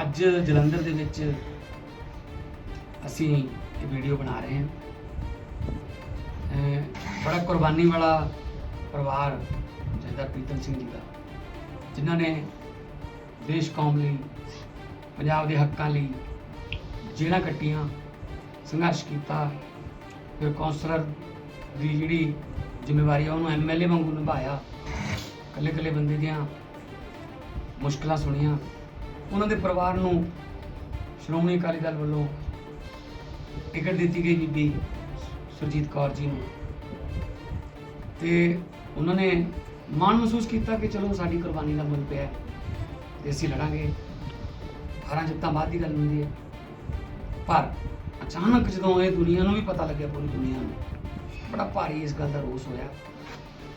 ਅੱਜ ਜਲੰਧਰ ਦੇ ਵਿੱਚ ਅਸੀਂ ਇਹ ਵੀਡੀਓ ਬਣਾ ਰਹੇ ਹਾਂ। ਬੜਾ ਕੁਰਬਾਨੀ ਵਾਲਾ ਪਰਿਵਾਰ ਜਿਹਦਾ ਪ੍ਰੀਤਮ ਸਿੰਘ ਜੀ ਦਾ, ਜਿਨ੍ਹਾਂ ਨੇ ਦੇਸ਼ ਕੌਮ ਲਈ, ਪੰਜਾਬ ਦੇ ਹੱਕਾਂ ਲਈ ਜੇਲ੍ਹਾਂ ਕੱਟੀਆਂ, ਸੰਘਰਸ਼ ਕੀਤਾ। ਫਿਰ ਕੌਂਸਲਰ ਦੀ ਜਿਹੜੀ ਜ਼ਿੰਮੇਵਾਰੀ ਆ, ਉਹਨੂੰ ਐਮਐਲਏ ਵਾਂਗੂ ਨਿਭਾਇਆ। ਇਕੱਲੇ ਇਕੱਲੇ ਬੰਦੇ ਦੀਆਂ ਮੁਸ਼ਕਲਾਂ ਸੁਣੀਆਂ। ਉਹਨਾਂ ਦੇ ਪਰਿਵਾਰ ਨੂੰ ਸ਼੍ਰੋਮਣੀ ਅਕਾਲੀ ਦਲ ਵੱਲੋਂ ਟਿਕਟ ਦਿੱਤੀ ਗਈ ਬੀਬੀ ਸੁਰਜੀਤ ਕੌਰ ਜੀ ਨੂੰ। ਤੇ ਉਹਨਾਂ ਨੇ ਮਾਣ ਮਹਿਸੂਸ ਕੀਤਾ ਕਿ ਚਲੋ ਸਾਡੀ ਕੁਰਬਾਨੀ ਦਾ ਮੁੱਲ ਪਿਆ ਹੈ ਤੇ ਅਸੀਂ ਲੜਾਂਗੇ। 18 ਜਿੱਤਾਂ ਬਾਅਦ ਦੀ ਗੱਲ ਹੁੰਦੀ ਹੈ। ਪਰ ਅਚਾਨਕ ਜਦੋਂ ਇਹ ਦੁਨੀਆ ਨੂੰ ਵੀ ਪਤਾ ਲੱਗਿਆ, ਪੂਰੀ ਦੁਨੀਆ ਨੂੰ, ਬੜਾ ਭਾਰੀ ਇਸ ਗੱਲ ਦਾ ਰੋਸ ਹੋਇਆ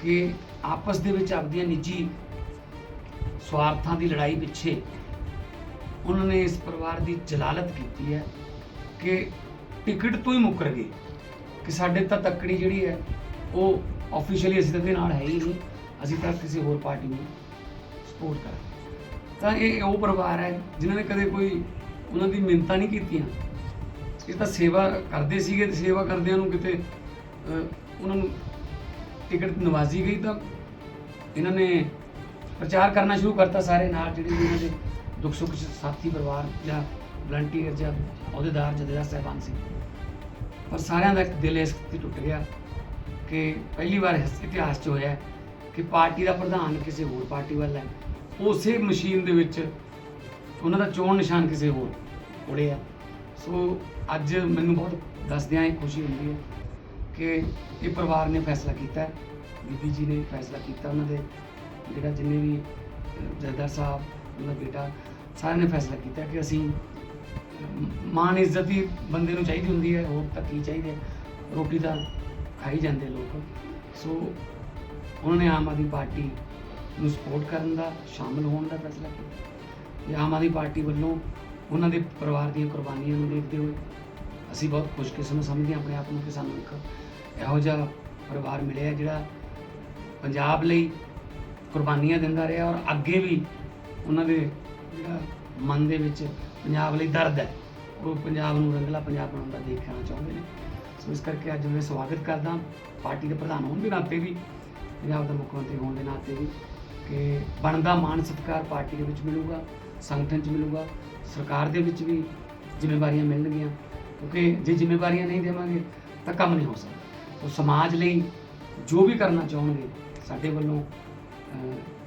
ਕਿ ਆਪਸ ਦੇ ਵਿੱਚ ਆਪਦੀਆਂ ਨਿੱਜੀ ਸਵਾਰਥਾਂ ਦੀ ਲੜਾਈ ਪਿੱਛੇ ਉਹਨਾਂ ਨੇ ਇਸ ਪਰਿਵਾਰ ਦੀ ਜਲਾਲਤ ਕੀਤੀ ਹੈ ਕਿ ਟਿਕਟ ਤੋਂ ਹੀ ਮੁੱਕਰ ਗਏ ਕਿ ਸਾਡੇ ਤਾਂ ਤੱਕੜੀ ਜਿਹੜੀ ਹੈ, ਉਹ ਆਫੀਸ਼ੀਅਲੀ ਅਸੀਂ ਤਾਂ ਇਹਦੇ ਨਾਲ ਹੈ ਹੀ ਨਹੀਂ। ਅਸੀਂ ਤਾਂ ਕਿਸੇ ਹੋਰ ਪਾਰਟੀ ਨੂੰ ਸਪੋਰਟ ਕਰਾਂਗੇ ਤਾਂ ਇਹ ਉਹ ਪਰਿਵਾਰ ਹੈ, ਜਿਨ੍ਹਾਂ ਨੇ ਕਦੇ ਕੋਈ ਉਹਨਾਂ ਦੀ ਮਿੰਨਤਾਂ ਨਹੀਂ ਕੀਤੀਆਂ। ਇਹ ਤਾਂ ਸੇਵਾ ਕਰਦੇ ਸੀਗੇ ਤੇ ਸੇਵਾ ਕਰਦਿਆਂ ਨੂੰ ਕਿਤੇ ਉਹਨਾਂ ਨੂੰ ਟਿਕਟ ਨਵਾਜ਼ੀ ਗਈ ਤਾਂ ਇਹਨਾਂ ਨੇ ਪ੍ਰਚਾਰ ਕਰਨਾ ਸ਼ੁਰੂ ਕਰਤਾ ਸਾਰੇ ਨਾਲ, ਜਿਹੜੇ ਵੀ ਇਹਨਾਂ ਦੇ ਦੁੱਖ ਸੁੱਖ 'ਚ ਸਾਥੀ, ਪਰਿਵਾਰ ਜਾਂ ਵਲੰਟੀਅਰ ਜਾਂ ਅਹੁਦੇਦਾਰ ਜਥੇਦਾਰ ਸਾਹਿਬਾਨ ਸੀ। ਪਰ ਸਾਰਿਆਂ ਦਾ ਇੱਕ ਦਿਲ ਇਸ ਤੇ ਟੁੱਟ ਗਿਆ ਕਿ ਪਹਿਲੀ ਵਾਰ ਇਤਿਹਾਸ 'ਚ ਹੋਇਆ ਕਿ ਪਾਰਟੀ ਦਾ ਪ੍ਰਧਾਨ ਕਿਸੇ ਹੋਰ ਪਾਰਟੀ ਵੱਲ ਹੈ। ਉਸੇ ਮਸ਼ੀਨ ਦੇ ਵਿੱਚ ਉਹਨਾਂ ਦਾ ਚੋਣ ਨਿਸ਼ਾਨ ਕਿਸੇ ਹੋਰ ਕੋਲੇ ਆ ਸੋ ਅੱਜ ਮੈਨੂੰ ਬਹੁਤ ਦੱਸਦਿਆਂ ਇਹ ਖੁਸ਼ੀ ਹੁੰਦੀ ਹੈ ਕਿ ਇਹ ਪਰਿਵਾਰ ਨੇ ਫੈਸਲਾ ਕੀਤਾ ਬੀਬੀ ਜੀ ਨੇ ਫੈਸਲਾ ਕੀਤਾ ਉਹਨਾਂ ਦੇ। ਜਿਹੜਾ ਜਿੰਨੇ ਵੀ ਜਥੇਦਾਰ ਸਾਹਿਬ ਉਹਨਾਂ ਬੇਟਾ ਸਾਰਿਆਂ ਨੇ ਫੈਸਲਾ ਕੀਤਾ ਕਿ ਅਸੀਂ ਅਮ, ਮਾਣ ਇੱਜ਼ਤ ਹੀ ਬੰਦੇ ਨੂੰ ਚਾਹੀਦੀ ਹੁੰਦੀ ਹੈ ਹੋਰ ਤਾਂ ਕੀ ਚਾਹੀਦਾ ਰੋਟੀ ਤਾਂ ਖਾਈ ਜਾਂਦੇ ਲੋਕ। ਸੋ ਉਹਨਾਂ ਨੇ ਆਮ ਆਦਮੀ ਪਾਰਟੀ ਨੂੰ ਸਪੋਰਟ ਕਰਨ ਦਾ ਸ਼ਾਮਲ ਹੋਣ ਦਾ ਫੈਸਲਾ ਕੀਤਾ। ਤੇ ਆਮ ਆਦਮੀ ਪਾਰਟੀ ਵੱਲੋਂ ਉਹਨਾਂ ਦੇ ਪਰਿਵਾਰ ਦੀਆਂ ਕੁਰਬਾਨੀਆਂ ਨੂੰ ਦੇਖਦੇ ਹੋਏ ਅਸੀਂ ਬਹੁਤ ਖੁਸ਼ਕਿਸਮਤ ਸਮਝਦੇ ਹਾਂ ਆਪਣੇ ਆਪ ਨੂੰ ਕਿ ਸਾਨੂੰ ਇੱਕ ਇਹੋ ਜਿਹਾ ਪਰਿਵਾਰ ਮਿਲਿਆ ਜਿਹੜਾ ਪੰਜਾਬ ਲਈ ਕੁਰਬਾਨੀਆਂ ਦਿੰਦਾ ਰਿਹਾ ਔਰ ਅੱਗੇ ਵੀ ਉਹਨਾਂ ਦੇ ਜਿਹੜਾ ਮਨ ਦੇ ਵਿੱਚ ਪੰਜਾਬ ਲਈ ਦਰਦ ਹੈ, ਉਹ ਪੰਜਾਬ ਨੂੰ ਰੰਗਲਾ ਪੰਜਾਬ ਬਣਾਉਣ ਦਾ ਦੇਖਣਾ ਚਾਹੁੰਦੇ ਨੇ। ਸੋ ਇਸ ਕਰਕੇ ਅੱਜ ਮੈਂ ਸਵਾਗਤ ਕਰਦਾ ਪਾਰਟੀ ਦੇ ਪ੍ਰਧਾਨ ਹੋਣ ਦੇ ਨਾਤੇ ਵੀ, ਪੰਜਾਬ ਦਾ ਮੁੱਖ ਮੰਤਰੀ ਹੋਣ ਦੇ ਨਾਤੇ ਵੀ ਕਿ ਬਣਦਾ ਮਾਣ ਸਤਿਕਾਰ ਪਾਰਟੀ ਦੇ ਵਿੱਚ ਮਿਲੂਗਾ, ਸੰਗਠਨ 'ਚ ਮਿਲੂਗਾ, ਸਰਕਾਰ ਦੇ ਵਿੱਚ ਵੀ ਜ਼ਿੰਮੇਵਾਰੀਆਂ ਮਿਲਣਗੀਆਂ। ਕਿਉਂਕਿ ਜੇ ਜ਼ਿੰਮੇਵਾਰੀਆਂ ਨਹੀਂ ਦੇਵਾਂਗੇ ਤਾਂ ਕੰਮ ਨਹੀਂ ਹੋ ਸਕਦਾ। ਸੋ ਸਮਾਜ ਲਈ ਜੋ ਵੀ ਕਰਨਾ ਚਾਹਣਗੇ ਸਾਡੇ ਵੱਲੋਂ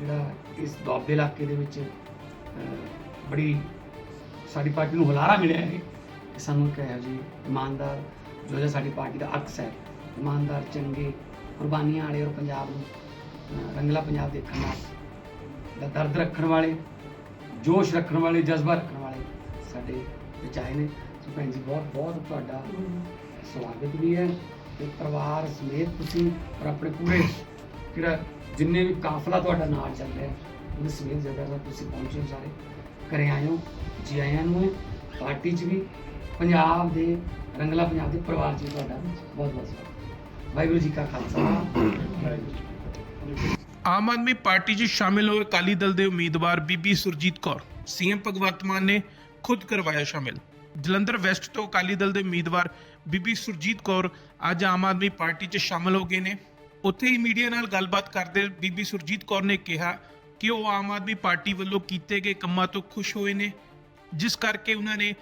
ਜਿਹੜਾ ਇਸ ਦੁਆਬੇ ਇਲਾਕੇ ਦੇ ਵਿੱਚ ਬੜੀ ਸਾਡੀ ਪਾਰਟੀ ਨੂੰ ਹੁਲਾਰਾ ਮਿਲਿਆ ਹੈ ਕਿ ਸਾਨੂੰ ਇੱਕ ਇਹੋ ਜੀ ਇਮਾਨਦਾਰ ਜੋ ਜਿਹਾ ਸਾਡੀ ਪਾਰਟੀ ਦਾ ਅਕਸ ਹੈ। ਇਮਾਨਦਾਰ, ਚੰਗੇ, ਕੁਰਬਾਨੀਆਂ ਵਾਲੇ ਔਰ ਪੰਜਾਬ ਨੂੰ ਰੰਗਲਾ ਪੰਜਾਬ ਦੇਖਣ ਨਾਲ ਦਾ ਦਰਦ ਰੱਖਣ ਵਾਲੇ, ਜੋਸ਼ ਰੱਖਣ ਵਾਲੇ, ਜਜ਼ਬਾ ਰੱਖਣ ਵਾਲੇ ਸਾਡੇ ਵਿੱਚ ਆਏ ਨੇ। ਸੋ ਭੈਣ ਜੀ, ਬਹੁਤ ਬਹੁਤ ਤੁਹਾਡਾ ਸਵਾਗਤ ਵੀ ਹੈ ਤੇ ਪਰਿਵਾਰ ਸਮੇਤ ਤੁਸੀਂ ਔਰ ਆਪਣੇ ਪੂਰੇ ਜਿਹੜਾ ਜਿੰਨੇ ਵੀ ਕਾਫਲਾ ਤੁਹਾਡਾ ਨਾਲ ਚੱਲ ਰਿਹਾ ਉਹਦੇ ਸਮੇਤ ਜਗ੍ਹਾ ਦਾ ਤੁਸੀਂ ਪਹੁੰਚੇ ਸਾਰੇ। ਘਰੇ ਆਏ ਜੀ ਆਇਆਂ ਨੂੰ ਪਾਰਟੀ 'ਚ ਵੀ, ਪੰਜਾਬ ਦੇ, ਰੰਗਲਾ ਪੰਜਾਬ ਦੇ ਪਰਿਵਾਰ 'ਚ ਤੁਹਾਡਾ ਬਹੁਤ ਬਹੁਤ ਸਵਾਗਤ। ਵਾਹਿਗੁਰੂ ਜੀ ਕਾ ਖਾਲਸਾ। ਆਮ ਆਦਮੀ ਪਾਰਟੀ 'ਚ ਸ਼ਾਮਿਲ ਹੋਏ ਅਕਾਲੀ ਦਲ ਦੇ ਉਮੀਦਵਾਰ ਬੀਬੀ ਸੁਰਜੀਤ ਕੌਰ, ਸੀਐਮ ਭਗਵੰਤ ਮਾਨ ਨੇ ਖੁਦ ਕਰਵਾਇਆ ਸ਼ਾਮਿਲ। ਜਲੰਧਰ ਵੈਸਟ ਤੋਂ ਅਕਾਲੀ ਦਲ ਦੇ ਉਮੀਦਵਾਰ ਬੀਬੀ ਸੁਰਜੀਤ ਕੌਰ ਅੱਜ ਆਮ ਆਦਮੀ ਪਾਰਟੀ 'ਚ ਸ਼ਾਮਿਲ ਹੋ ਗਏ ਨੇ। ਉੱਥੇ ਹੀ ਮੀਡੀਆ ਨਾਲ ਗੱਲਬਾਤ ਕਰਦੇ ਬੀਬੀ ਸੁਰਜੀਤ ਕੌਰ ਨੇ ਕਿਹਾ ਕਿ ਉਹ ਆਮ ਆਦਮੀ ਪਾਰਟੀ ਵੱਲੋਂ ਕੀਤੇ ਗਏ ਕੰਮਾਂ ਤੋਂ ਖੁਸ਼ ਹੋਏ ਨੇ ਜਿਸ ਕਰਕੇ ਉਹਨਾਂ ਨੇ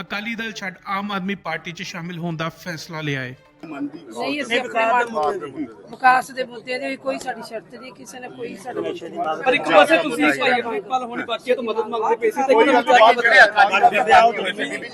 ਅਕਾਲੀ ਦਲ ਛੱਡ ਆਮ ਆਦਮੀ ਪਾਰਟੀ 'ਚ ਸ਼ਾਮਿਲ ਹੋਣ ਦਾ ਫੈਸਲਾ ਲਿਆ ਹੈ। ਨਹੀਂ ਅਸੀਂ ਆਪਣੇ ਵਿਕਾਸ ਦੇ ਮੁੱਦੇ ਦੇ ਵੀ ਕੋਈ ਸਾਡੀ ਸ਼ਰਤ ਨਹੀਂ ਕਿਸੇ ਨੇ ਕੋਈ ਸਾਡੇ ਪਰ ਇੱਕ ਪਾਸੇ ਤੁਸੀਂ ਭਾਈ ਅਮਰਿਤਪਾਲ ਹੋਣੀ ਤੋਂ ਮਦਦ ਮੰਗਦੇ ਪਏ ਸੀ ਤੇ ਇੱਕ ਪਾਸੇ